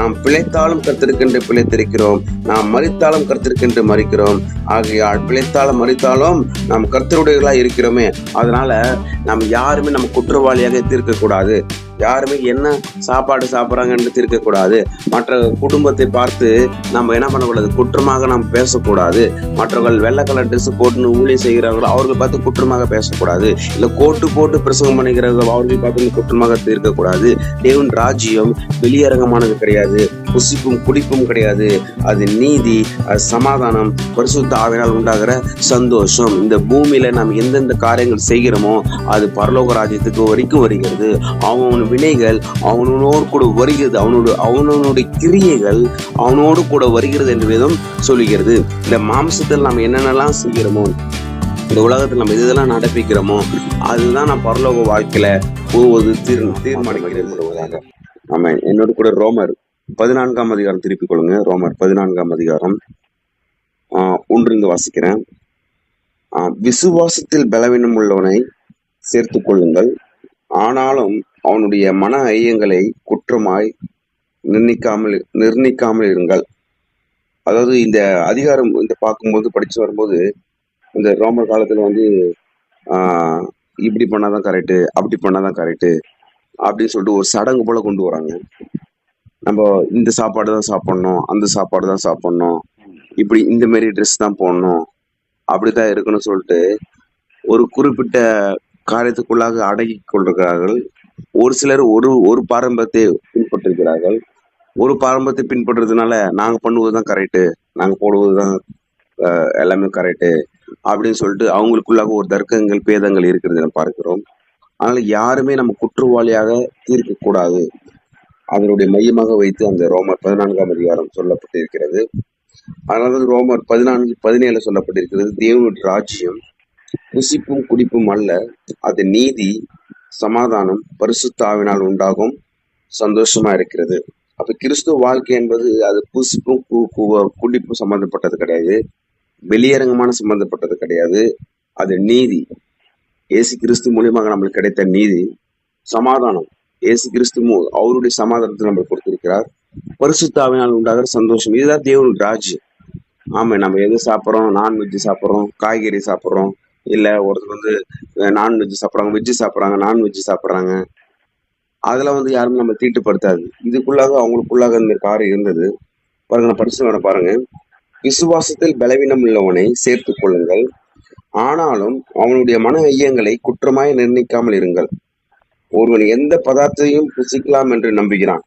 நாம் பிழைத்தாலும் கர்த்தருக்கென்று பிழைத்திருக்கிறோம். நாம் மறித்தாலும் கர்த்தருக்கென்று மறிக்கிறோம் ஆகையால் பிழைத்தாலும் மறித்தாலும் நாம் கர்த்தருடையவர்களா இருக்கிறோமே. அதனால நாம் யாருமே நம்ம குற்றவாளியாக தீர்க்கக்கூடாது. யாருமே என்ன சாப்பாடு சாப்பிட்றாங்கன்னு தீர்க்கக்கூடாது. மற்ற குடும்பத்தை பார்த்து நம்ம என்ன பண்ணக்கூடாது? குற்றமாக நாம் பேசக்கூடாது. மற்றவர்கள் வெள்ளை கலர் ட்ரெஸ் போட்டுன்னு ஊழியம் செய்கிறார்களோ அவர்களை பார்த்து குற்றமாக பேசக்கூடாது. இல்லை கோட்டு போட்டு பிரசங்கம் பண்ணிக்கிறார்கள் அவர்களை பார்த்து குற்றமாக தீர்க்கக்கூடாது. தேவன் ராஜ்யம் வெளியரங்கமானது கிடையாது. புசிப்பும் குடிப்பும் கிடையாது. அது நீதி அது சமாதானம் பரிசுத்த ஆவினால் உண்டாகிற சந்தோஷம். இந்த பூமியில நாம் எந்தெந்த காரியங்கள் செய்கிறோமோ அது பரலோக ராஜ்யத்துக்கு வரைக்கும் வருகிறது. அவன் வினைகள் அவனோடு கூட வருகிறது. அவனோட அவனோட கிரியைகள் அவனோடு கூட வருகிறது என்று வேதம் சொல்லுகிறது. இந்த மாம்சத்தில் நாம் என்னென்னலாம் செய்கிறோமோ இந்த உலகத்தில் நம்ம இதெல்லாம் நடப்பிக்கிறோமோ அதுதான் நான் பரலோக வாழ்க்கையில போவது தீர் தீர்மானிக்கிறது. ஆமாம் என்னோட கூட ரோமர் பதினான்காம் அதிகாரம் திருப்பிக் கொள்ளுங்க. ரோமர் பதினான்காம் அதிகாரம். ஆஹ் வாசிக்கிறேன். விசுவாசத்தில் பலவீனம் உள்ளவனை சேர்த்து கொள்ளுங்கள். ஆனாலும் அவனுடைய மன ஐயங்களை குற்றமாய் நிர்ணயிக்காமல் நிர்ணயிக்காமல் இருங்கள். அதாவது இந்த அதிகாரம் இந்த பார்க்கும்போது படித்து வரும்போது இந்த ரோமர் காலத்தில் வந்து இப்படி பண்ணாதான் கரெக்டு அப்படி பண்ணாதான் கரெக்டு அப்படின்னு சொல்லிட்டு ஒரு சடங்கு போல கொண்டு வராங்க. நம்ம இந்த சாப்பாடு தான் சாப்பிடணும் அந்த சாப்பாடு தான் சாப்பிடணும் இப்படி இந்த மாரி ட்ரெஸ் தான் போடணும் அப்படிதான் இருக்கணும்னு சொல்லிட்டு ஒரு குறிப்பிட்ட காரியத்துக்குள்ளாக அடங்கி கொண்டிருக்கிறார்கள். ஒரு சிலர் ஒரு ஒரு பாரம்பரியத்தை பின்பற்றிருக்கிறார்கள். ஒரு பாரம்பரியத்தை பின்பற்றுறதுனால நாங்க பண்ணுவது தான் கரெக்டு நாங்க போடுவது தான் எல்லாமே கரெக்டு அப்படின்னு சொல்லிட்டு அவங்களுக்குள்ளாக ஒரு தர்க்கங்கள் பேதங்கள் இருக்கிறது பார்க்கிறோம். அதனால யாருமே நம்ம குற்றவாளியாக தீர்க்க கூடாது அதனுடைய மையமாக வைத்து அந்த ரோமர் பதினான்காம் அதிகாரம் சொல்லப்பட்டிருக்கிறது. அதனால ரோமர் பதினான்கு பதினேழு சொல்லப்பட்டிருக்கிறது. தேவனுடைய ராஜ்யம் புசிப்பும் குடிப்பும் அல்ல. அது நீதி சமாதானம் பரிசுத்தாவினால் உண்டாகும் சந்தோஷமா இருக்கிறது. அப்ப கிறிஸ்துவ வாழ்க்கை என்பது அது புசிப்பும் கு- குடிப்பும் சம்பந்தப்பட்டது கிடையாது. வெளியரங்கமான சம்பந்தப்பட்டது கிடையாது. அது நீதி. இயேசு கிறிஸ்து மூலியமாக நம்மளுக்கு கிடைத்த நீதி. சமாதானம். இயேசு கிறிஸ்து அவருடைய சமாதானத்தை நம்ம கொடுத்திருக்கிறார். பரிசுத்தாவினால் உண்டாகிற சந்தோஷம். இதுதான் தேவனுடைய ராஜ்யம் ஆமா நம்ம எது சாப்பிட்றோம்? நான்வெஜ் சாப்பிட்றோம். காய்கறி சாப்பிட்றோம். இல்ல ஒருத்தர் வந்து நான்வெஜ் சாப்பிட்றாங்க வெஜ்ஜு சாப்பிட்றாங்க நான்வெஜ் சாப்பிட்றாங்க. அதில் வந்து யாருமே நம்ம தீட்டுப்படுத்தாது. இதுக்குள்ளாக அவங்களுக்குள்ளாக இந்த காரியம் இருந்தது. பாருங்க நான் படிச்சு பாருங்க. விசுவாசத்தில் பலவீனம் உள்ளவனை சேர்த்துக் கொள்ளுங்கள். ஆனாலும் அவனுடைய மன ஐயங்களை குற்றமாய் நிர்ணயிக்காமல் இருங்கள். ஒருவன் எந்த பதார்த்தத்தையும் புசிக்கலாம் என்று நம்புகிறான்.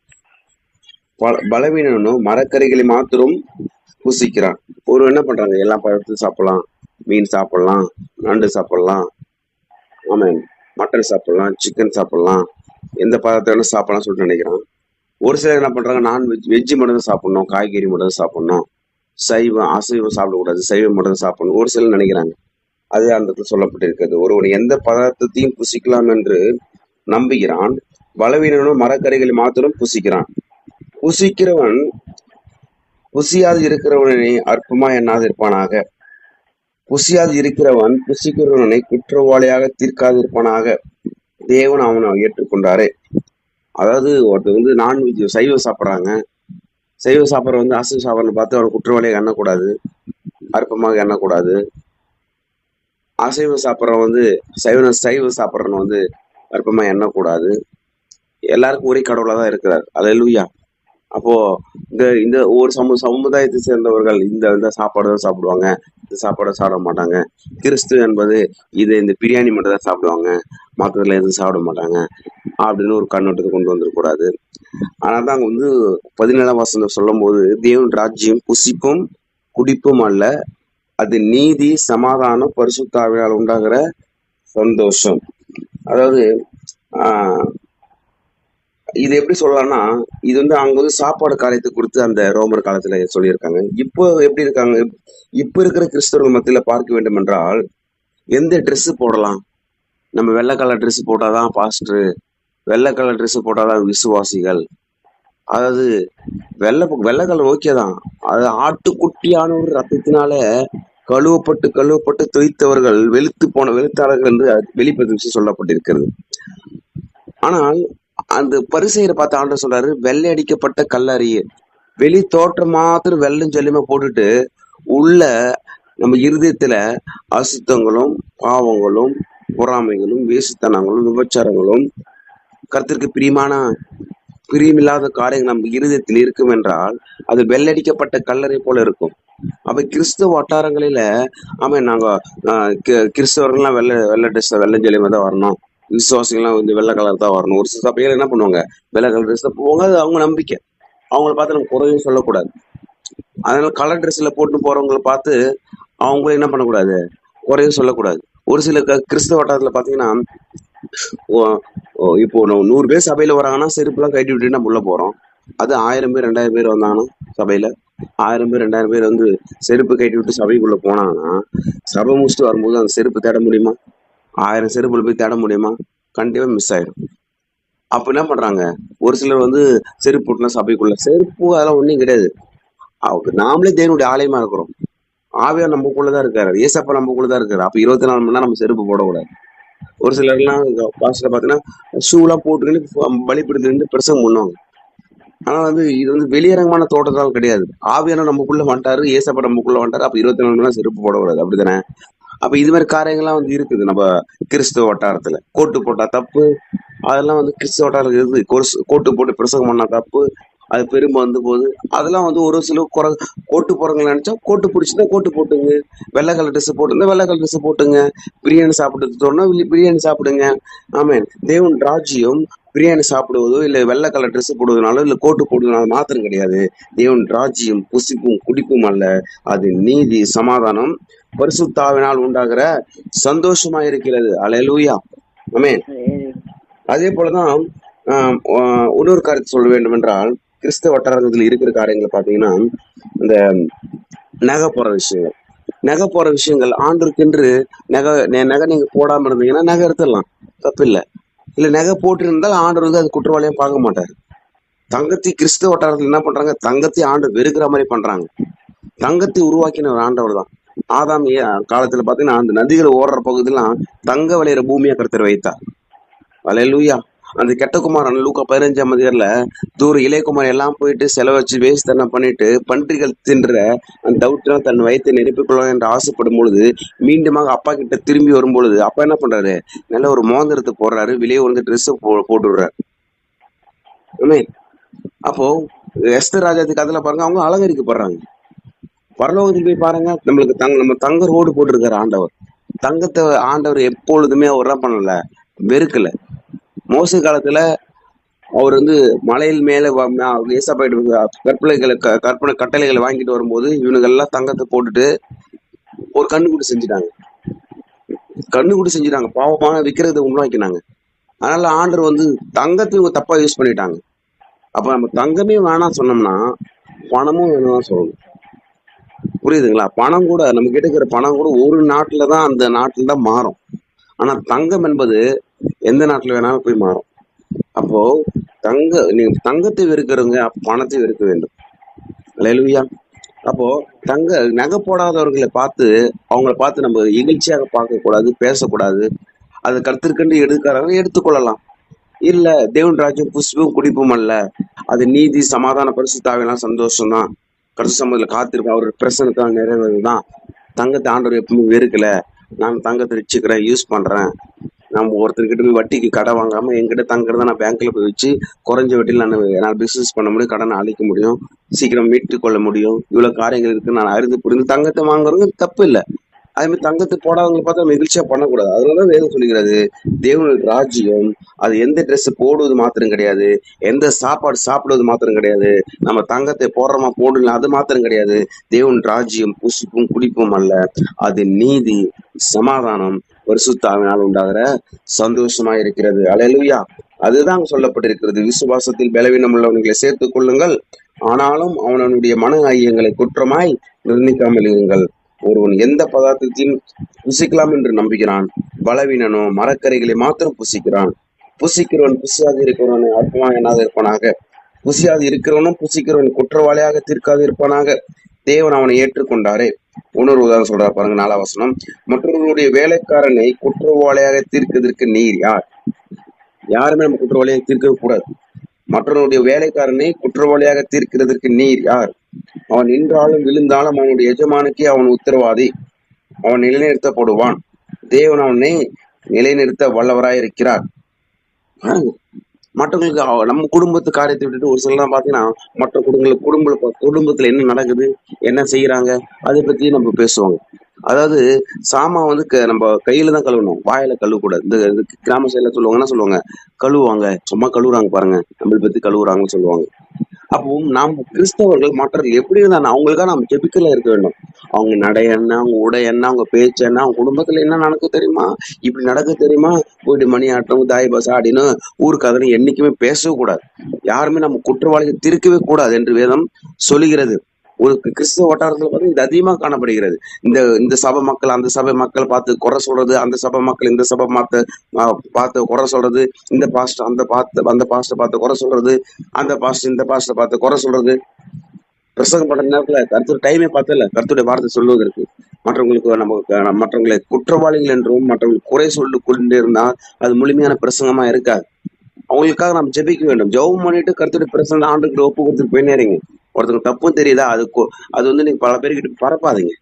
பல- பலவீனனும் மரக்கறிகளை மாத்திரம் புசிக்கிறான். ஒருவன் என்ன பண்றாங்க எல்லா பழத்தையும் சாப்பிடலாம். மீன் சாப்பிடலாம். நண்டு சாப்பிடலாம். ஆமாம். மட்டன் சாப்பிடலாம். சிக்கன் சாப்பிடலாம். எந்த பதார்த்தம் வேணாலும் சாப்பிடலாம் சொல்லிட்டு நினைக்கிறான். ஒரு சிலர் என்ன பண்றாங்க? நான்வெஜ் வெஜ்ஜு மட்டும் தான் சாப்பிடணும். காய்கறி மட்டும் தான் சாப்பிடணும். சைவம் அசைவம் சாப்பிடக்கூடாது. சைவம் மட்டும் தான் சாப்பிடணும். ஒரு சிலர் நினைக்கிறாங்க. அது அந்த இடத்துல சொல்லப்பட்டிருக்கிறது. ஒருவன் எந்த பதார்த்தத்தையும் புசிக்கலாம் என்று நம்புகிறான். பலவீனனும் மரக்கறிகளை மாத்திரம் புசிக்கிறான். புசிக்கிறவன் புசியாது இருக்கிறவனை அற்பமா எண்ணாது இருப்பானாக. புசியாது இருக்கிறவன் புசிக்கிறவனை குற்றவாளியாக தீர்க்காது இருப்பானாக. தேவன் அவனை ஏற்றுக்கொண்டாரே. அதாவது ஒருத்தர் வந்து நான்வெஜ் சைவம் சாப்பிட்றாங்க. சைவம் சாப்பிட்ற வந்து அசைவ சாப்பிட்றன்னு பார்த்து அவனை குற்றவாளியாக எண்ணக்கூடாது. அற்பமாக எண்ணக்கூடாது. அசைவம் சாப்பிட்றவன் வந்து சைவ சைவம் சாப்பிட்றவன் வந்து அற்பமாக எண்ணக்கூடாது. எல்லாருக்கும் ஒரே கடவுளாக தான் இருக்கிறார். அல்லேலூயா அப்போ இந்த இந்த ஒரு சமு சமுதாயத்தை சேர்ந்தவர்கள் இந்த இந்த சாப்பாடு தான் சாப்பிடுவாங்க. இந்த சாப்பாடை சாப்பிட மாட்டாங்க. கிறிஸ்து என்பது இது இந்த பிரியாணி மட்டும் தான் சாப்பிடுவாங்க. மற்றதுல எதுவும் சாப்பிட மாட்டாங்க. அப்படின்னு ஒரு கண்ணோட்டத்தை கொண்டு வந்துடக்கூடாது ஆனால் தான் அங்கே வந்து பதினேழாம் வசந்த சொல்லும் போது தேவன் ராஜ்யம் புசிப்பும் குடிப்பும் அல்ல. அது நீதி சமாதானம் பரிசுத்தாவினால் உண்டாகிற சந்தோஷம். அதாவது ஆஹ் இது எப்படி சொல்லலாம்னா இது வந்து அவங்க வந்து சாப்பாடு காரியத்தை கொடுத்து அந்த ரோமர் காலத்துல சொல்லியிருக்காங்க. இப்போ எப்படி இருக்காங்க? இப்போ இருக்கிற கிறிஸ்தவர்கள் மத்தியில பார்க்க வேண்டும் என்றால் எந்த ட்ரெஸ் போடலாம்? நம்ம வெள்ளை கலர் Dress போட்டாதான் பாஸ்டர் வெள்ளை கலர் Dress போட்டாதான் விசுவாசிகள். அதாவது வெள்ளை வெள்ளை கலர் ஓகே தான். அது ஆட்டுக்குட்டியான ஒரு ரத்தத்தினால கழுவப்பட்டு கழுவப்பட்டு தொய்த்தவர்கள் வெளுத்து போன வெளுத்தாளர்கள் என்று வெளிப்பது சொல்லப்பட்டிருக்கிறது. ஆனால் அந்த பரிசெயரை பார்த்து ஆண்டு சொல்றாரு வெள்ளை அடிக்கப்பட்ட கல்லறிய. வெளி தோற்றம் மாத்திரம் வெள்ளம் ஜல்லியுமா போட்டுட்டு உள்ள நம்ம இருதயத்துல அசுத்தங்களும் பாவங்களும் பொறாமைகளும் வேசுத்தனங்களும் விபச்சாரங்களும் கருத்திற்கு பிரியமான பிரியமில்லாத காரியங்கள் நம்ம இருதயத்தில் இருக்கும் என்றால் அது வெள்ளடிக்கப்பட்ட கல்லறை போல இருக்கும். அப்போ கிறிஸ்துவ வட்டாரங்களில் ஆமா நாங்கள் கிறிஸ்தவர்கள்லாம் வெள்ளை வெள்ளை ட்ரெஸ்ஸை வெள்ளை தான் வரணும். விசுவாசிகள்லாம் வந்து வெள்ளை கலர் தான் வரணும். ஒரு சில சபைகள் என்ன பண்ணுவாங்க? வெள்ளை கலர் ட்ரெஸ் தான் போவாங்க அது அவங்க நம்பிக்கை. அவங்கள பார்த்து நம்ம குறையும் சொல்லக்கூடாது. அதனால கலர் ட்ரெஸ்ஸில் போட்டு போகிறவங்களை பார்த்து அவங்கள என்ன பண்ணக்கூடாது? குறையும் சொல்லக்கூடாது. ஒரு சில கிறிஸ்தவ வட்டாரத்தில் பார்த்தீங்கன்னா ஓ- இப்போ நூறு பேர் சபையில் வராங்கன்னா செருப்புலாம் கட்டி விட்டுட்டு நம்ம உள்ளே போகிறோம் அது ஆயிரம் பேர் ரெண்டாயிரம் பேர் வந்தாங்கன்னா சபையில் ஆயிரம் பேர் ரெண்டாயிரம் பேர் வந்து செருப்பு கட்டி விட்டு சபைக்குள்ள போனாங்கன்னா சபை முடிச்சுட்டு வரும்போது அந்த செருப்பு தேட முடியுமா? ஆயிரம் செருப்புல போய் தேட முடியுமா? கண்டிப்பா மிஸ் ஆயிடும் அப்ப என்ன பண்றாங்க? ஒரு சிலர் வந்து செருப்பு போட்டுனா சபைக்குள்ள. செருப்பு அதெல்லாம் ஒண்ணும் கிடையாது. அவங்க நாமளே தேவனுடைய ஆலயமா இருக்கிறோம். ஆவியார் நமக்குள்ளதான் இருக்காரு. ஏசப்பா நமக்குள்ளதான் இருக்காரு. அப்ப இருபத்தி நாலு மணி நேரம் நம்ம செருப்பு போடக்கூடாது. ஒரு சிலர்லாம் பாஸ்டர் பாத்தீங்கன்னா ஷூலாம் போட்டுக்கிட்டு பலிப்பிடுத்து நின்று பிரசங்கம் பண்ணுவாங்க. ஆனா வந்து இது வந்து வெளியரங்கமான தோட்டத்தால் கிடையாது. ஆவியான நமக்குள்ள வந்துட்டாரு ஏசப்பா நமக்குள்ள வந்துட்டாரு அப்ப இருபத்தி நாலு மணி நேரம் செருப்பு போடக்கூடாது அப்படிதானே அப்ப இது மாதிரி காரியங்கள்லாம் வந்து இருக்குது நம்ம கிறிஸ்துவ வட்டாரத்துல. கோட்டு போட்டா தப்பு அதெல்லாம் வந்து கிறிஸ்துவ வட்டாரத்துல இருக்குது. கோட்டு போட்டு பிரசங்கம் பண்ணா தப்பு அது பெரும்பு வந்து போகுது. அதெல்லாம் வந்து ஒரு சில குறை கோட்டு போறவங்க நினைச்சா கோட்டு பிடிச்சிருந்தா கோட்டு போட்டுங்க. வெள்ளை கலர் ட்ரெஸ் போட்டுருந்தா வெள்ளை கலர் ட்ரெஸ் போட்டுங்க. பிரியாணி சாப்பிட்டு தோணுன்னா பிரியாணி சாப்பிடுங்க. ஆமென். தேவன் ராஜ்யம் பிரியாணி சாப்பிடுவதோ இல்ல வெள்ளை கலர் ட்ரெஸ் போடுவதனாலோ இல்ல கோட்டு போடுவதனால மாத்திரம் கிடையாது. தேவன் ராஜ்யம் புசிப்பும் குடிப்பும் அல்ல. அது நீதி சமாதானம் பரிசுத்தாவினால் உண்டாகிற சந்தோஷமா இருக்கிறது. அலையலூயா ஆமே அதே போலதான் ஆஹ் இன்னொரு காரியத்தை சொல்ல வேண்டும் என்றால் கிறிஸ்தவ வட்டாரத்தில் இருக்கிற காரியங்களை பாத்தீங்கன்னா இந்த நகை போற விஷயம். நகை போற விஷயங்கள் ஆண்டுக்கென்று நகை நகை நீங்க போடாம இருந்தீங்கன்னா நகை எடுத்துடலாம். தப்பு இல்ல நகை போட்டு இருந்தால் ஆண்டவர் வந்து அது குற்றவாளியா பார்க்க மாட்டார். தங்கத்தை கிறிஸ்தவ வட்டாரத்தில் என்ன பண்றாங்க? தங்கத்தை ஆண்டு வெறுக்கிற மாதிரி பண்றாங்க. தங்கத்தை உருவாக்கின ஒரு ஆண்டவர் தான். ஆதாம் காலத்துல பாத்தீங்கன்னா அந்த நதிகள் ஓடுற பகுதியெல்லாம் தங்க விளையிற பூமியா கருத்தர் வைத்தார் அலையலூயா. அந்த கெட்டகுமாரன் லூக்கா பதினஞ்சாம் அதிகாரில் தூர இளையகுமார் எல்லாம் போயிட்டு செலவழிச்சு வேஸ்ட் தன்னை பண்ணிட்டு பன்றிகள் தின்ற அந்த தவிட்டினால் தன் வயத்தை நிரப்பிக் என்று ஆசைப்படும் பொழுது மீண்டுமாக அப்பா கிட்ட திரும்பி வரும் பொழுது அப்பா என்ன பண்றாரு? நல்ல ஒரு மோந்திரத்தை போடுறாரு வெளியே வந்து ட்ரெஸ் போட்டு விடுறாரு. அப்போ எஸ்தர் ராஜாத்துக்கு அதில் பாருங்க அவங்க அலங்கரிக்கப்படுறாங்க. பரலோகத்துக்கு போய் பாருங்க நம்மளுக்கு தங்க நம்ம தங்க ரோடு போட்டிருக்காரு ஆண்டவர். தங்கத்தை ஆண்டவர் எப்பொழுதுமே அவர் என்ன பண்ணல வெறுக்கல. மோச காலத்துல அவர் வந்து மலையில் மேல வ- ம- ஏசப்பாயிட்டு கற்பனைகளை க- கற்பனை கட்டளைகளை வாங்கிட்டு வரும்போது இவனுங்க எல்லாம் தங்கத்தை போட்டுட்டு ஒரு கண்ணுக்குடி செஞ்சுட்டாங்க. கண்ணுக்குடி செஞ்சுட்டாங்க. பாவமான விற்கிறத உண்டாக்கினாங்க அதனால ஆண்டர் வந்து தங்கத்தை இவங்க தப்பா யூஸ் பண்ணிட்டாங்க. அப்ப நம்ம தங்கமே வேணாம் சொன்னோம்னா பணமும் வேணும் சொல்லணும். புரியுதுங்களா? பணம் கூட நம்ம கிட்ட இருக்கிற பணம் கூட ஒரு நாட்டுல தான் அந்த நாட்டுல தான் மாறும். ஆனா தங்கம் என்பது எந்த நாட்டுல வேணாலும் போய் மாறும். அப்போ தங்க நீங்க தங்கத்தை வெறுக்கிறவங்க பணத்தை வெறுக்க வேண்டும். அல்லேலூயா. அப்போ தங்க நகை போடாதவர்களை பார்த்து அவங்கள பார்த்து நம்ம இகழ்ச்சியாக பார்க்கக்கூடாது பேசக்கூடாது. அது கருத்திற்கண்டு எடுக்கிறாங்க எடுத்துக்கொள்ளலாம். இல்ல தேவன் ராஜ்யம் புஷ்பம் குடிப்பும் அல்ல. அது நீதி சமாதான பரிசுத்தாவெல்லாம் சந்தோஷம் தான் கடைசி சமூகத்தில் காத்திருப்போம் அவர் பிரசனத்தான் நிறைவேறுதான் தங்கத்தை ஆண்டவர் எப்பவுமே வெறுக்கல. நான் தங்கத்தை வச்சுக்கிறேன் யூஸ் பண்றேன். நம்ம ஒருத்தர்கிட்ட போய் வட்டிக்கு கடை வாங்காம என்கிட்ட தங்கிறத நான் பேங்க்ல போய் வச்சு குறைஞ்ச வட்டியில் நான் என்னால் பிசினஸ் பண்ண முடியும் கடனை அழிக்க முடியும் சீக்கிரம் மீட்டு கொள்ள முடியும். இவ்வளவு காரியங்கள் இருக்குது நான் அறிந்து புரிந்து தங்கத்தை வாங்குறது தப்பு இல்லை. அது மாதிரி தங்கத்தை போடாதவங்களை பார்த்தா மகிழ்ச்சியா பண்ணக்கூடாது. அதனாலதான் வேதம் சொல்லுகிறது தேவனுடைய ராஜ்யம் அது எந்த ட்ரெஸ் போடுவது மாத்திரம் கிடையாது எந்த சாப்பாடு சாப்பிடுவது மாத்திரம் கிடையாது நம்ம தங்கத்தை போடுறோமா போடல அது மாத்திரம் கிடையாது தேவன் ராஜ்யம் புசிப்பும் குடிப்பும் அல்ல. அது நீதி சமாதானம் பரிசுத்தாவினால் உண்டாகிற சந்தோஷமா இருக்கிறது. அலையலுயா அதுதான் சொல்லப்பட்டிருக்கிறது. விசுவாசத்தில் பலவீனம் உள்ளவர்களை சேர்த்துக் கொள்ளுங்கள். ஆனாலும் அவனவனுடைய மன ஐயங்களை குற்றமாய் நிர்ணயிக்காமல் இருங்கள். ஒருவன் எந்த பதார்த்தத்தையும் புசிக்கலாம் என்று நம்புகிறான். பலவீனனோ மரக்கரைகளை மாத்திரம் புசிக்கிறான். புசிக்கிறவன் புசியாது இருக்கிறவன் அற்பமா எண்ணாது இருப்பானாக. புசியாது இருக்கிறவனும் புசிக்கிறவன் குற்றவாளியாக தீர்க்காது இருப்பானாக. தேவன் அவனை ஏற்றுக்கொண்டாரே. இன்னொரு உதாரணம் சொல்றார் பாருங்க நாலாவசனம் மற்றவர்களுடைய வேலைக்காரனை குற்றவாளியாக தீர்க்கதற்கு நீர் யார்? யாருமே நம்ம குற்றவாளியாக தீர்க்க கூடாது மற்றவனுடைய வேலைக்காரனை குற்றவாளியாக தீர்க்கிறதற்கு நீர் யார்? அவன் நின்றாலும் விழுந்தாலும் அவனுடைய எஜமானுக்கே அவன் உத்தரவாதி. அவன் நிலைநிறுத்தப்படுவான். தேவன் அவனை நிலைநிறுத்த வல்லவராய் இருக்கிறார் மற்றவங்களுக்கு நம்ம குடும்பத்து காரியத்தை விட்டுட்டு ஒரு சிலர் பாத்தீங்கன்னா மற்ற குடும்பங்கள் குடும்ப குடும்பத்துல என்ன நடக்குது என்ன செய்யறாங்க அதை பத்தி நம்ம பேசுவாங்க. அதாவது சாமா வந்து க- நம்ம கையில தான் கழுவணும் வாயில கழுவக்கூடாது. இந்த இந்த கிராம சைடுல சொல்லுவாங்கன்னா சொல்லுவாங்க? கழுவுவாங்க. சும்மா கழுவுறாங்க பாருங்க நம்மளை பத்தி கழுவுறாங்கன்னு சொல்லுவாங்க. அப்போ நாம் கிறிஸ்தவர்கள் மற்றவர்கள் எப்படி இருந்தாலும் அவங்களுக்காக நாம் ஜெபிக்கல இருக்க வேண்டும். அவங்க நடை என்ன அவங்க உடை என்ன அவங்க பேச்சு என்ன அவங்க குடும்பத்துல என்ன நடக்க தெரியுமா? இப்படி நடக்க தெரியுமா? போயிட்டு மணி ஆட்டம் தாய் பஸ் ஆடின்னு ஊருக்கு அதனை என்னைக்குமே பேசவே கூடாது. யாருமே நம்ம குற்றவாளிகள் திருக்கவே கூடாது என்று வேதம் சொல்லுகிறது. ஒரு கிறிஸ்தவ வட்டாரத்துல பார்த்து இது அதிகமா காணப்படுகிறது. இந்த இந்த சபை மக்கள் அந்த சபை மக்கள் பார்த்து குறை சொல்றது அந்த சபை மக்கள் இந்த சபை மாத்த பார்த்து குறை சொல்றது இந்த பாஸ்ட் அந்த பார்த்து அந்த பாஸ்ட பார்த்து குறை சொல்றது அந்த பாஸ்ட் இந்த பாஸ்ட பார்த்து குறை சொல்றது. பிரசங்கம் பண்ற நேரத்துல கருத்து டைமே பார்த்தல கருத்துடைய வார்த்தை சொல்லுவதற்கு. மற்றவங்களுக்கு நம்ம மற்றவங்களை குற்றவாளிகள் என்றும் மற்றவங்களுக்கு குறை சொல்லி கொண்டு இருந்தால் அது முழுமையான பிரசங்கமா இருக்காது. அவங்களுக்காக நாம் ஜெபிக்க வேண்டும். ஜெபம் பண்ணிட்டு கருத்துடைய பிரசங்க ஆண்டுக்கு ஒப்பு கொடுத்துட்டு போய் நேரிங்க தப்பும் தெரியுதா? அது அது வந்து நீங்க பல பேர்கிட்ட பரப்பாதீங்க.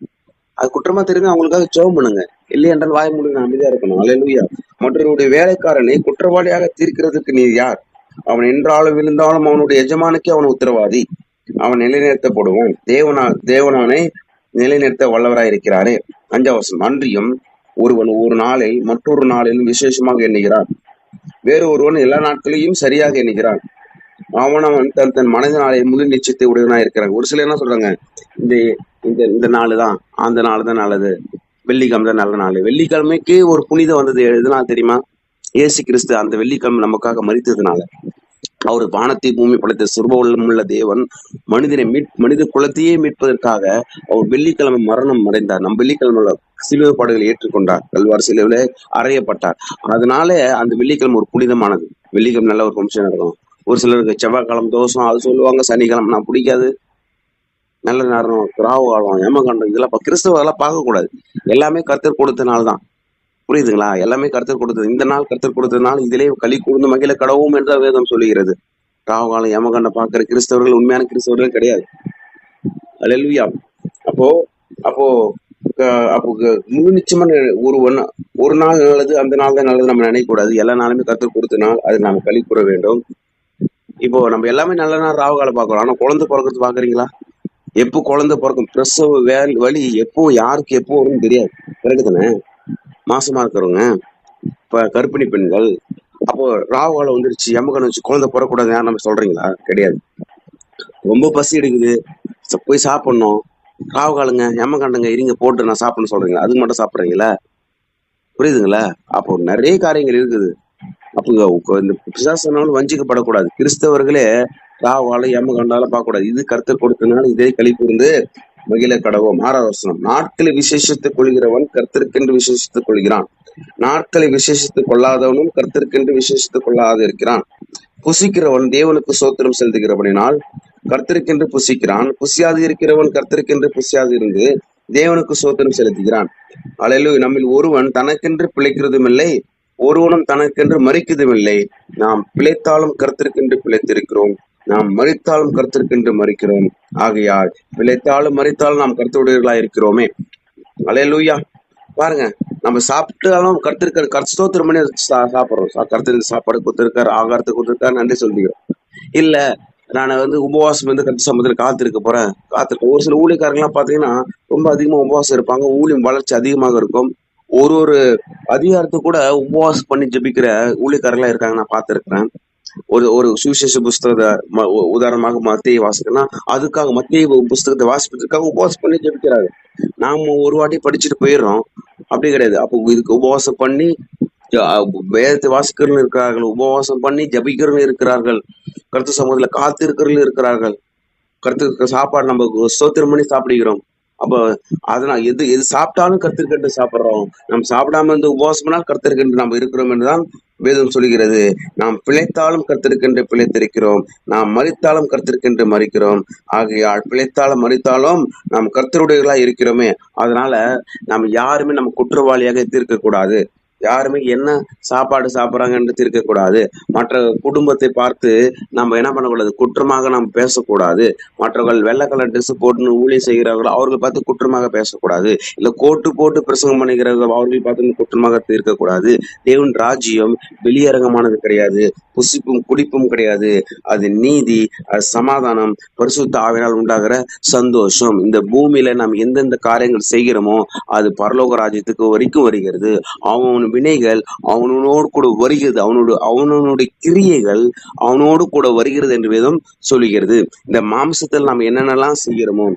அது குற்றமா தெரிஞ்சு அவங்களுக்காக ஜெபம் பண்ணுங்க. இல்லை என்றால் வாய் மூடி அமைதியா இருக்கணும். அலையலுயா மற்றவருடைய வேலைக்காரனை குற்றவாளியாக தீர்க்கிறதுக்கு நீ யார்? அவன் என்றாலும் விழுந்தாலும் அவனுடைய எஜமானுக்கே அவன் உத்தரவாதி. அவன் நிலைநிறுத்தப்படுவான். தேவனா தேவனானை நிலைநிறுத்த வல்லவராய் இருக்கிறாரே. அஞ்சாவசம் அன்றியும் ஒருவன் ஒரு நாளை மற்றொரு நாளிலும் விசேஷமாக எண்ணுகிறான். வேறு ஒருவன் எல்லா நாட்களையும் சரியாக எண்ணுகிறான். அவன் அவன் தன் தன் மனதினாலே முழு நிச்சயத்தை உடையவனா இருக்கிறாங்க. ஒரு சிலர் என்ன சொல்றாங்க? இந்த இந்த இந்த நாள் தான் அந்த நாள் தான் நல்லது. வெள்ளிக்கிழமை தான் நல்ல நாள். வெள்ளிக்கிழமைக்கு ஒரு புனிதம் வந்தது எதுனா தெரியுமா? ஏசு கிறிஸ்து அந்த வெள்ளிக்கிழமை நமக்காக மறித்ததுனால அவர் வானத்தை பூமி படைத்த சுர்ப உள்ள தேவன் மனிதனை மீட் மனித குலத்தையே மீட்பதற்காக அவர் வெள்ளிக்கிழமை மரணம் அடைந்தார். நம் வெள்ளிக்கிழமை சிலுவை பாடுகளை ஏற்றுக்கொண்டார். கல்வார் சிலுவில அறையப்பட்டார். அதனால அந்த வெள்ளிக்கிழமை ஒரு புனிதமானது. வெள்ளிக்கிழமை நல்ல ஒரு ஃபங்க்ஷன் நடக்கும் ஒரு சிலருக்கு செவ்வாய்க்கிழமை தோசம் அது சொல்லுவாங்க சனிக்கிழமை நான் பிடிக்காது. நல்ல நேரம் ராவு காலம் ஏமகண்டம் இதெல்லாம் இப்ப கிறிஸ்தவ அதெல்லாம் பார்க்கக்கூடாது. எல்லாமே கருத்தர் கொடுத்த நாள் தான். புரியுதுங்களா? எல்லாமே கருத்தர் கொடுத்தது. இந்த நாள் கருத்தர் கொடுத்ததுனால இதிலே களி கூர்ந்து மகிழ கடவும் என்று வேதம் சொல்லுகிறது. ராவு காலம் ஏமகாண்டம் பார்க்கிற கிறிஸ்தவர்கள் உண்மையான கிறிஸ்தவர்கள் கிடையாது. அல்லேலூயா அப்போ அப்போ அப்போ முழு நிச்சயமா ஒரு ஒன்னு ஒரு நாள் நல்லது அந்த நாள் தான் நல்லது நம்ம நினைக்கக்கூடாது. எல்லா நாளுமே கருத்து கொடுத்த நாள் அது நாம களி கூற வேண்டும். இப்போ நம்ம எல்லாமே நல்ல நாள் ராகு காலம் பார்க்கறோம் ஆனா குழந்தை பிறக்கிறது பாக்குறீங்களா எப்போ குழந்தை பிறக்கும்? பிரசவ வேல் வழி எப்போ யாருக்கு எப்போ வரும்னு தெரியாது. பிறகுதானே? மாசமா இருக்கிறவங்க. இப்ப கர்ப்பிணி பெண்கள் அப்போ ராகு காலம் வந்துருச்சு எம்மகன் வச்சு குழந்தை பிறக்கூடாது யார் நம்ம சொல்றீங்களா? கிடையாது. ரொம்ப பசி எடுக்குது. போய் சாப்பிடணும். ராவு காலங்க எம்மகண்டுங்க இருங்க போட்டு நான் சாப்பிடணும் சொல்றீங்களா? அதுக்கு மட்டும் சாப்பிட்றீங்களா? புரியுதுங்களா? அப்போ நிறைய காரியங்கள் இருக்குது. அப்போ இந்த பிசாசனாலும் வஞ்சிக்கப்படக்கூடாது. கிறிஸ்தவர்களே ராவால எம கண்டாலும் பார்க்க கூடாது இது கருத்து கொடுத்தனால இதே கழிப்பு கூர்ந்து மகிழ கடவோம். ஆறாவது வசனம். நாட்களை விசேஷித்துக் கொள்கிறவன் கர்த்தருக்கென்று விசேஷித்துக் கொள்கிறான். நாட்களை விசேஷித்துக் கொள்ளாதவனும் கர்த்தருக்கென்று விசேஷித்துக் கொள்ளாது இருக்கிறான். புசிக்கிறவன் தேவனுக்கு சோத்திரம் செலுத்துகிறவனினால் கர்த்தருக்கென்று புசிக்கிறான். புசியாது இருக்கிறவன் கர்த்தருக்கென்று புசியாது இருந்து தேவனுக்கு சோத்திரம் செலுத்துகிறான். அலையிலு நம்மில் ஒருவன் தனக்கென்று பிழைக்கிறதும் இல்லை ஒருவனும் தனக்கென்று மறிக்கிறதும் இல்லை நாம் பிழைத்தாலும் கருத்திற்கென்று பிழைத்திருக்கிறோம். நாம் மறித்தாலும் கருத்திற்கென்று மறிக்கிறோம். ஆகையால் பிழைத்தாலும் மறித்தாலும் நாம் கர்த்தருடையவர்களா இருக்கிறோமே. அலையலூயா பாருங்க நம்ம சாப்பிட்டாலும் கருத்திருக்கிற கர்த்தோத்திரம் பண்ணி சா- சாப்பிடுறோம். சா- சாப்பாடு கொடுத்துருக்காரு ஆகாரத்தை கொடுத்துருக்காரு நன்றி சொல்லிக்கிறோம் இல்ல நான் வந்து உபவாசம் வந்து கருத்து சமயத்தில் காத்திருக்க போறேன். காத்திருக்கேன் ஒரு சில ஊழியக்காரங்களாம் பாத்தீங்கன்னா ரொம்ப அதிகமா உபவாசம் இருப்பாங்க. ஊழியம் வளர்ச்சி அதிகமாக இருக்கும். ஒரு ஒரு அதிகாரத்தை கூட உபவாசம் பண்ணி ஜபிக்கிற ஊழியக்காரங்களா இருக்காங்க. நான் பார்த்துருக்கிறேன். ஒரு ஒரு சுவிசேஷ புஸ்தகத்தை ம- உதாரணமாக மத்திய வாசிக்கணும்னா அதுக்காக மத்திய புஸ்தகத்தை வாசிப்பதற்காக உபவாசம் பண்ணி ஜெபிக்கிறாங்க நாம ஒரு வாட்டி படிச்சுட்டு போயிடுறோம். அப்படி கிடையாது. அப்போ இதுக்கு உபவாசம் பண்ணி வேதத்தை வாசிக்கிறவர்கள் இருக்கிறார்கள் உபவாசம் பண்ணி ஜபிக்கிறவர்கள் இருக்கிறார்கள் கருத்து சமூகத்துல காத்து இருக்கிறார்கள். கருத்து சாப்பாடு நம்ம சோத்திரம் பண்ணி சாப்பிடுகிறோம். அப்போ அதனால் எது எது சாப்பிட்டாலும் கருத்திற்கென்று சாப்பிட்றோம். நாம் சாப்பிடாம இருந்து உபவாசம் பண்ணால் நாம் இருக்கிறோம் என்றுதான் வேதம் சொல்கிறது நாம் பிழைத்தாலும் கருத்திற்கென்று பிழைத்திருக்கிறோம். நாம் மறித்தாலும் கருத்திற்கென்று மறிக்கிறோம் ஆகையால் பிழைத்தாலும் மறித்தாலும் நாம் கர்த்தருடையவர்களா இருக்கிறோமே. அதனால நாம் யாருமே நம்ம குற்றவாளியாக தீர்க்க கூடாது யாருமே என்ன சாப்பாடு சாப்பிட்றாங்கன்றது தீர்க்கக்கூடாது மற்ற குடும்பத்தை பார்த்து நம்ம என்ன பண்ணக்கூடாது? குற்றமாக நாம் பேசக்கூடாது. மற்றவர்கள் வெள்ளை கலர் ட்ரெஸ் போட்டுன்னு ஊழியம் செய்கிறார்களோ அவர்கள் பார்த்து குற்றமாக பேசக்கூடாது. இல்லை கோட்டு போட்டு பிரசங்கம் பண்ணுகிறார்கள் அவர்கள் பார்த்து குற்றமாக தீர்க்கக்கூடாது தேவன் ராஜ்யம் வெளியரங்கமானது கிடையாது. புசிப்பும் குடிப்பும் கிடையாது. அது நீதி அது சமாதானம் பரிசுத்த ஆவினால் உண்டாகிற சந்தோஷம். இந்த பூமியில நாம் எந்தெந்த காரியங்கள் செய்கிறோமோ அது பரலோக ராஜ்யத்துக்கு வரைக்கும் வருகிறது. அவன் வினைகள் அவனோடு கூட வருகிறது. அவனோட அவனுடைய கிரியைகள் அவனோடு கூட வருகிறது என்று வேதம் சொல்லுகிறது. இந்த மாம்சத்தில் நாம் என்னென்னலாம் செய்கிறோமோ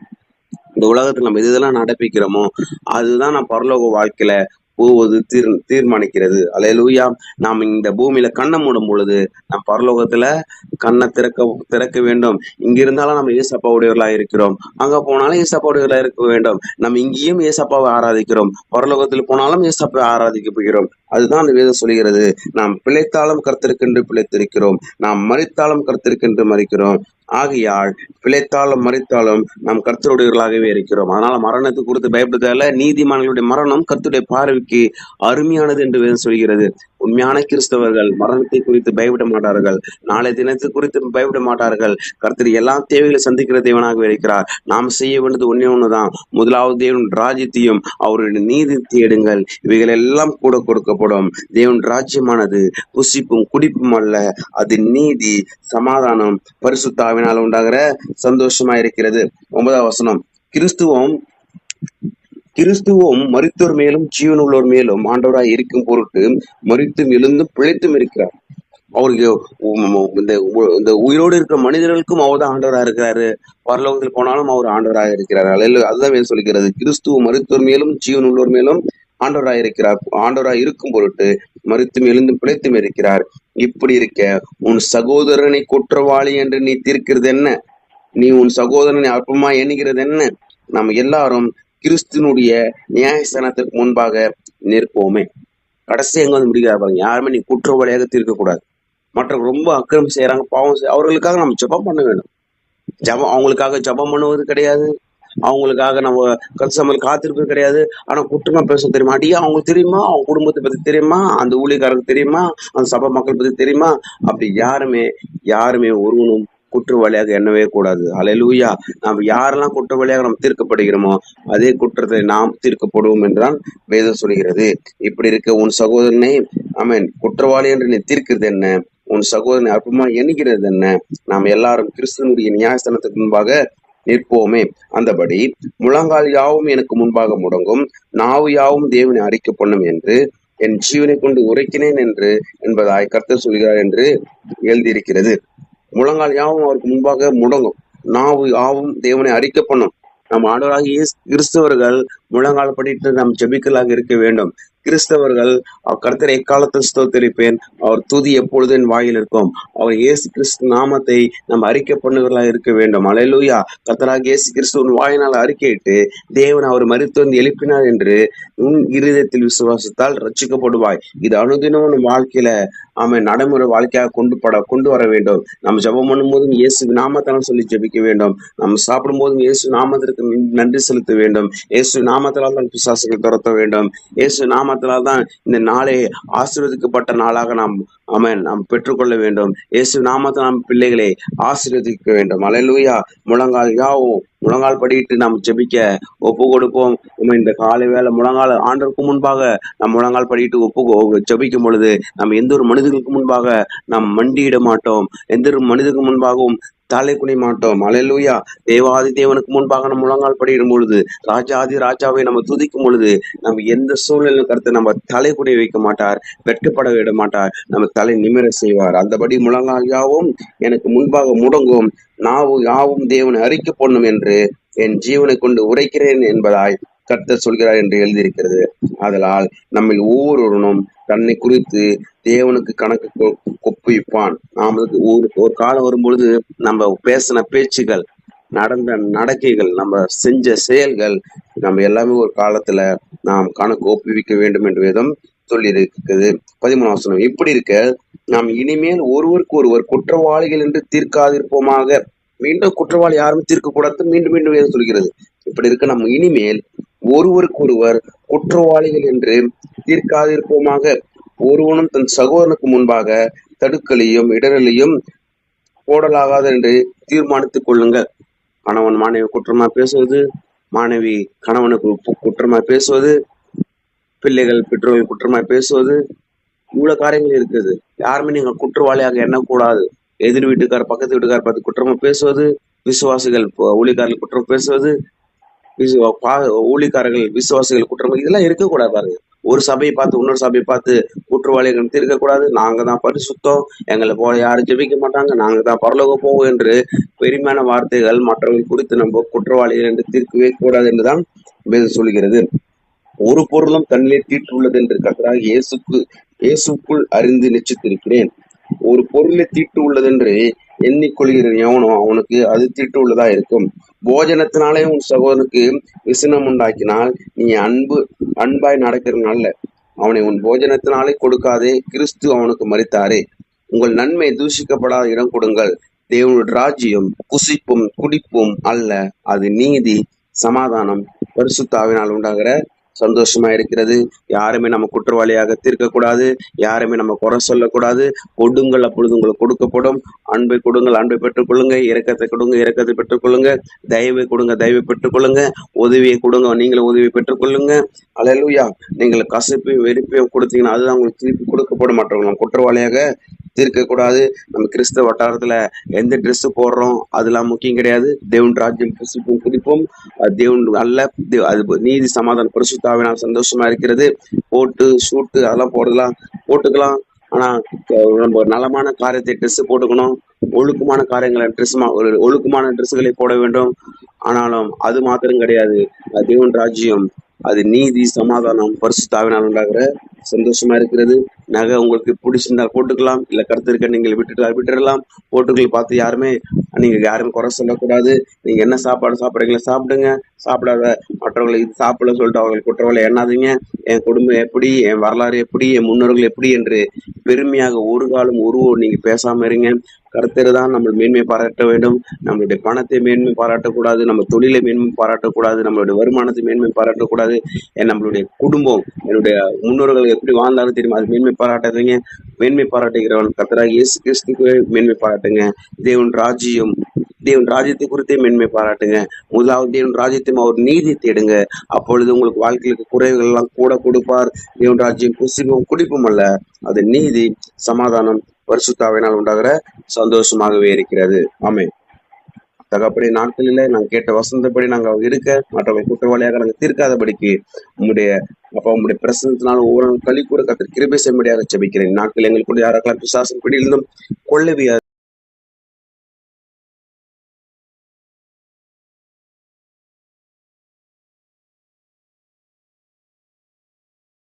இந்த உலகத்துல நம்ம எது இதெல்லாம் நடப்பிக்கிறோமோ அதுதான் நான் பரலோக வாழ்க்கையில போவது தீர் தீர்மானிக்கிறது. அலையலூயா. நாம் இந்த பூமியில கண்ணை மூடும் பொழுது நம் பரலோகத்துல கண்ணை திறக்க திறக்க வேண்டும். இங்க இருந்தாலும் நம்ம ஏசப்பா உடையவர்களா இருக்கிறோம். அங்க போனாலும் ஏசப்பா உடையவர்களா இருக்க வேண்டும். நம்ம இங்கேயும் ஏசப்பாவை ஆராதிக்கிறோம். பரலோகத்தில் போனாலும் ஏசப்பாவை ஆராதிக்க போகிறோம். அதுதான் அந்த வேதம் சொல்கிறது நாம் பிழைத்தாலும் கர்த்தருக்கென்று பிழைத்திருக்கிறோம். நாம் மறித்தாலும் கர்த்தருக்கென்று மறிக்கிறோம் ஆகையால் பிழைத்தாலும் மறித்தாலும் நாம் கர்த்தருடையவர்களாகவே இருக்கிறோம். அதனால மரணத்தை குறித்து பயப்படுறதால நீதிமான்களுடைய மரணம் கர்த்தருடைய பார்வைக்கு அருமையானது என்று வேதம் சொல்கிறது. உண்மையான கிறிஸ்தவர்கள் மரணத்தை குறித்து பயப்பட மாட்டார்கள். நாளை தினத்தை குறித்து பயப்பட மாட்டார்கள். கர்த்தர் எல்லா தேவைகளை சந்திக்கிற தேவனாக இருக்கிறார். நாம் செய்ய வேண்டியது ஒன்னே ஒண்ணுதான். முதலாவது தேவன் ராஜ்யத்தையும் அவருடைய நீதி தேடுங்கள் இவைகள் எல்லாம் கூட கொடுக்கப்படும். தேவன் ராஜ்யமானது புசிப்பும் குடிப்பும் அல்ல. அது நீதி சமாதானம் பரிசுத்தாவினால் உண்டாகிற சந்தோஷமா இருக்கிறது ஒன்பதாம் வசனம். கிறிஸ்துவம் கிறிஸ்துவும் மருத்துவர் மேலும் ஜீவனுள்ளோர் மேலும் ஆண்டவராய் இருக்கும் பொருட்டு மறித்தும் எழுந்தும் பிழைத்தும் இருக்கிறார். அவருக்கு இந்த உ- இந்த உயிரோடு இருக்கிற மனிதர்களுக்கும் அவர் தான் ஆண்டவராக இருக்கிறாரு. பரலோகத்தில் போனாலும் அவர் ஆண்டவராக இருக்கிறார். அல்ல அதுதான் வேதம் சொல்கிறது கிறிஸ்துவ மருத்துவர் மேலும் ஜீவன் உள்ளோர் மேலும் ஆண்டவராக இருக்கிறார். ஆண்டவராக இருக்கும் பொருட்டு மருத்துவம் எழுந்தும் பிழைத்தும் இருக்கிறார். இப்படி இருக்க உன் சகோதரனை குற்றவாளி என்று நீ தீர்க்கிறது என்ன? நீ உன் சகோதரனை அற்பமா எண்ணுகிறது என்ன? நம்ம எல்லாரும் கிறிஸ்துனுடைய நியாயஸ்தானத்துக்கு முன்பாக நிற்போமே. கடைசி எங்க வந்து முடிக்கிறார் பாருங்க. யாருமே நீ குற்றவாளியாக தீர்க்கக்கூடாது. மற்றவங்க ரொம்ப அக்கிரமம் செய்யறாங்க பாவம் செய்ய அவர்களுக்காக நம்ம ஜெபம் பண்ண வேணும். ஜெபம் அவங்களுக்காக ஜெபம் பண்ணுவது கிடையாது. அவங்களுக்காக நம்ம கன்சமல் காத்திருப்பது கிடையாது. ஆனா குற்றமா பேச தெரியுமா? அடியா அவங்களுக்கு தெரியுமா? அவங்க குடும்பத்தை பத்தி தெரியுமா? அந்த ஊழியக்காரருக்கு தெரியுமா? அந்த சபை மக்கள் பத்தி தெரியுமா? அப்படி யாருமே யாருமே ஒருவனும் குற்றவாளியாக எண்ணவே கூடாது. அலையலூயா நாம் யாரெல்லாம் குற்றவாளியாக நாம் தீர்க்கப்படுகிறோமோ அதே குற்றத்தை நாம் தீர்க்கப்படுவோம் என்றால் வேதம் சொல்கிறது. இப்படி இருக்க உன் சகோதரனை மீன் குற்றவாளி என்று நீ தீர்க்கிறது என்ன? உன் சகோதரனை அற்பமா எண்ணுகிறது என்ன? நாம் எல்லாரும் கிறிஸ்தனுடைய நியாயஸ்தானத்துக்கு முன்பாக நிற்போமே. அந்தபடி முழங்கால் யாவும் எனக்கு முன்பாக முடங்கும். நாவு யாவும் தேவனை அறிக்கை பண்ணும் என்று என் ஜீவனை கொண்டு உரைக்கினேன் என்று என்பதாய் கர்த்தர் சொல்கிறார் என்று எழுதியிருக்கிறது. முழங்கால் யாவும் அவருக்கு முன்பாக முடங்கும். நாவு யாவும் தேவனை அறிக்கை பண்ணும். நம் ஆண்டவராக கிறிஸ்தவர்கள் முழங்கால் படிட்டு நாம் ஜெபிக்கலாக இருக்க வேண்டும். கிறிஸ்தவர்கள் அவர் கர்த்தரை எக்காலத்தில் ஸ்தோத்தரிப்பேன். அவர் துதி எப்பொழுது என் வாயில் இருக்கும். அவர் இயேசு கிறிஸ்து நாமத்தை நம்ம அறிக்கை பண்ணுகிறவர்களாக இருக்க வேண்டும். அலையலூயா. கர்த்தராக இயேசு கிறிஸ்துவின் வாயினால் அறிக்கையிட்டு தேவன் அவர் மறித்து வந்து எழுப்பினார் என்று உன் இருதயத்தில் விசுவாசத்தால் ரச்சிக்கப்படுவாய் இது அனுதினம் நம் வாழ்க்கையில ஆமென் நடைமுறை வாழ்க்கையாக கொண்டு பட கொண்டு வர வேண்டும். நம்ம ஜபம் பண்ணும் போதும் இயேசு நாமத்தால் சொல்லி ஜபிக்க வேண்டும். நம்ம சாப்பிடும் போதும் இயேசு நாமத்திற்கு நன்றி செலுத்த வேண்டும். இயேசு நாமத்தால் தான் பிசாசுகள் துரத்த வேண்டும். இயேசு நாம தான் இந்த நாளை ஆசீர்வதிக்கப்பட்ட நாளாக நாம் ஆமென். நாம் பெற்றுக்கொள்ள வேண்டும். இயேசு நாமத்தை நாம் பிள்ளைகளை ஆசீர்வதிக்க வேண்டும். அலையலூயா முழங்கால் யாவும் முழங்கால் படியிட்டு நாம் ஜெபிக்க ஒப்பு கொடுப்போம். நம்ம இந்த காலை வேலை முழங்கால் ஆண்டருக்கு முன்பாக நாம் முழங்கால் படியிட்டு ஒப்பு ஜெபிக்கும் பொழுது நாம் எந்த ஒரு மனிதர்களுக்கு முன்பாக நாம் மண்டியிட மாட்டோம். எந்த ஒரு மனிதருக்கு முன்பாகவும் தலை குனி மாட்டோம். அலையலூயா தேவாதி தேவனுக்கு முன்பாக நம்ம முழங்கால் படியிடும் பொழுது ராஜாதி ராஜாவை நம்ம துதிக்கும் பொழுது நம்ம எந்த சூழ்நிலையும் கருத்து நம்ம தலை குனி வைக்க மாட்டார் வெட்கப்பட விட மாட்டார். நம்ம தலை நிமிர செய்வார். அந்தபடி முழங்கால் யாவும் எனக்கு முன்பாக முடங்கும். நாவு யாவும் தேவனை அறிக்கை பண்ணும் என்று என் ஜீவனை கொண்டு உரைக்கிறேன் என்பதாய் கர்த்தர் சொல்கிறார் என்று எழுதியிருக்கிறது. அதனால் நம்மில் ஒவ்வொருவனும் தன்னை குறித்து தேவனுக்கு கணக்கு கொ- ஒப்புவிப்பான். நாம் ஒரு ஒரு காலம் வரும்பொழுது நம்ம பேசின பேச்சுகள் நடந்த நடக்கைகள் நம்ம செஞ்ச செயல்கள் நம்ம எல்லாமே ஒரு காலத்துல நாம் கணக்கு ஒப்புவிக்க வேண்டும் என்று வேதம் சொல்லி இருக்குது பதிமூணாம் வசனம் இப்படி இருக்க நாம் இனிமேல் ஒருவருக்கு ஒருவர் குற்றவாளிகள் என்று தீர்க்காதிருப்போமாக. மீண்டும் குற்றவாளி யாரும் தீர்க்க கூடாது மீண்டும் மீண்டும் வேதம் சொல்கிறது? இப்படி இருக்க நம்ம இனிமேல் ஒருவருக்கு ஒருவர் குற்றவாளிகள் என்று தீர்க்காதிருப்போமாக. ஒருவனும் தன் சகோதரனுக்கு முன்பாக தடுக்கலையும் இடரலையும் போடலாகாது என்று தீர்மானித்துக் கொள்ளுங்கள். கணவன் மாணவி குற்றமா பேசுவது? மாணவி கணவனுக்கு குற்றமா பேசுவது? பிள்ளைகள் பெற்றோர்கள் குற்றமா பேசுவது இவ்வளவு காரியங்கள் இருக்குது யாருமே நீங்க குற்றவாளியாக எண்ணக்கூடாது. எதிர் வீட்டுக்கார் பக்கத்து வீட்டுக்கார் பார்த்து குற்றமா பேசுவது விசுவாசிகள் ஊழிக்காரர்கள் குற்றம் பேசுவது ஊழிக்காரர்கள் பா- விசுவாசிகள் குற்றம் இதெல்லாம் இருக்கக்கூடாது பாருங்க. ஒரு சபையை பார்த்து இன்னொரு சபையை பார்த்து குற்றவாளிகள் இருக்கக்கூடாது. நாங்க தான் பரிசுத்தம். எங்களை போல யாரும் ஜெபிக்க மாட்டாங்க. நாங்க தான் பரலோக போவோம் என்று பெருமையான வார்த்தைகள் மற்றவர்கள் குறித்து நம்ம குற்றவாளிகள் என்று தீர்க்கவே கூடாது என்றுதான் சொல்கிறது ஒரு பொருளும் தன்னிலே தீட்டு உள்ளது என்று கர்த்தராக இயேசுக்கு இயேசுக்குள் அறிந்து நிச்சயத்திருக்கிறேன். ஒரு பொருளை தீட்டு உள்ளது என்று எண்ணிக்கொள்கிற எவனோ அவனுக்கு அது தீட்டு உள்ளதா இருக்கும். போஜனத்தினாலே உன் சகோதரனுக்கு விசனம் உண்டாக்கினால் நீ அன்பு அன்பாய் நடக்கிறனால அவனை உன் போஜனத்தினாலே கொடுக்காதே கிறிஸ்து அவனுக்கு மறித்தாரே உங்கள் நன்மை தூஷிக்கப்படாத இடம் கொடுங்கள். தேவனுடைய ராஜ்யம் புசிப்பும் குடிப்பும் அல்ல. அது நீதி சமாதானம் பரிசுத்தாவினால் உண்டாகிற சந்தோஷமா இருக்கிறது. யாருமே நம்ம குற்றவாளியாக தீர்க்கக்கூடாது. யாருமே நம்ம குறை சொல்லக்கூடாது. கொடுங்கள் அப்பொழுது உங்களுக்கு கொடுக்கப்படும். அன்பை கொடுங்கள் அன்பை பெற்றுக்கொள்ளுங்க இறக்கத்தை கொடுங்க இறக்கத்தை பெற்றுக்கொள்ளுங்க தயவை கொடுங்க தயவை பெற்றுக்கொள்ளுங்க உதவியை கொடுங்க நீங்களும் உதவி பெற்றுக்கொள்ளுங்க அலையலூயா நீங்கள் கசப்பையும் வெறுப்பையும் கொடுத்தீங்கன்னா அதுதான் உங்களுக்கு திருப்பி கொடுக்கப்படும். மற்றவங்க குற்றவாளியாக தீர்க்கக்கூடாது. நம்ம கிறிஸ்தவ வட்டாரத்துல எந்த ட்ரெஸ்ஸு போடுறோம் அதெல்லாம் முக்கியம் கிடையாது. தேவன் ராஜ்யம் புசிப்பும் குடிப்போம் தேவன் அல்ல தே- அது நீதி சமாதானம் பரிசுத்தாவினால் சந்தோஷமா இருக்கிறது. போட்டு ஷூட்டு அதெல்லாம் போடலாம் போட்டுக்கலாம். ஆனா நம்ம நலமான காரியத்தை ட்ரெஸ்ஸு போட்டுக்கணும். ஒழுக்கமான காரியங்களை ட்ரெஸ் ஒழுக்கமான ட்ரெஸ்களை போட வேண்டும். ஆனாலும் அது மாத்திரம் கிடையாது. தேவன் ராஜ்யம். அது நீதி சமாதானம் பரிசுத்தாவினால் உண்டாகிற சந்தோஷமா இருக்கிறது. நகை உங்களுக்கு பிடிச்சிருந்தா போட்டுக்கலாம் இல்ல கருத்திருக்க நீங்கள் விட்டுட்டு விட்டுடலாம் போட்டுக்கள் பார்த்து யாருமே நீங்க யாரும் குறை சொல்லக்கூடாது. நீங்க என்ன சாப்பாடு சாப்பிட்றீங்களோ சாப்பிடுங்க. சாப்பிடாத மற்றவர்களை இது சாப்பிட சொல்லிட்டு அவர்கள் குற்றவாளி எண்ணாதீங்க. என் குடும்பம் எப்படி என் வரலாறு எப்படி என் முன்னோர்கள் எப்படி என்று பெருமையாக ஒரு காலம் ஒருவோ நீங்க பேசாம இருங்க. கருத்தர் தான். நம்ம மேன்மை பாராட்ட வேண்டும். நம்மளுடைய பணத்தை மேன்மை பாராட்டக்கூடாது. நம்ம தொழிலை மேன்மை பாராட்டக்கூடாது. நம்மளுடைய வருமானத்தை மேன்மை பாராட்டக்கூடாது. என் நம்மளுடைய குடும்பம் என்னுடைய முன்னோர்கள் எப்படி வாழ்ந்தாலும் தெரியுமா? அது மேன்மை பாராட்டாதீங்க. மேன்மை பாராட்டுகிறவன் கத்தராக இயேசு கிறிஸ்துக்கு மேன்மை பாராட்டுங்க. தேவன் ராஜ்யம் தேவன் ராஜ்யத்தை குறித்தே மேன்மை பாராட்டுங்க. முதலாவது தேவன் ராஜ்யத்தையும் அவர் நீதி தேடுங்க. அப்பொழுது உங்களுக்கு வாழ்க்கையிலுக்கு குறைகள் எல்லாம் கூட கொடுப்பார். தேவன் ராஜ்யம் புசிப்பும் குடிப்பும் அல்ல. அது நீதி சமாதானம் பரிசுத்தாவினால் உண்டாகிற சந்தோஷமாகவே இருக்கிறது. ஆமே தகப்படி நாட்களில் நாங்கள் கேட்ட வசந்தப்படி நாங்கள் இருக்க மற்றவங்க குற்றவாளியாக நாங்கள் தீர்க்காதபடிக்கு உங்களுடைய அப்பா உங்களுடைய பிரசனத்தினால் ஒவ்வொரு நாள் கூட கத்திர கிருபை செய்யும்படியாக ஜெபிக்கிறேன் நாட்கள் எங்களுக்கு யாராக்கலாம் பிசாசன் பிடியிருந்தும் கொள்ளவியாது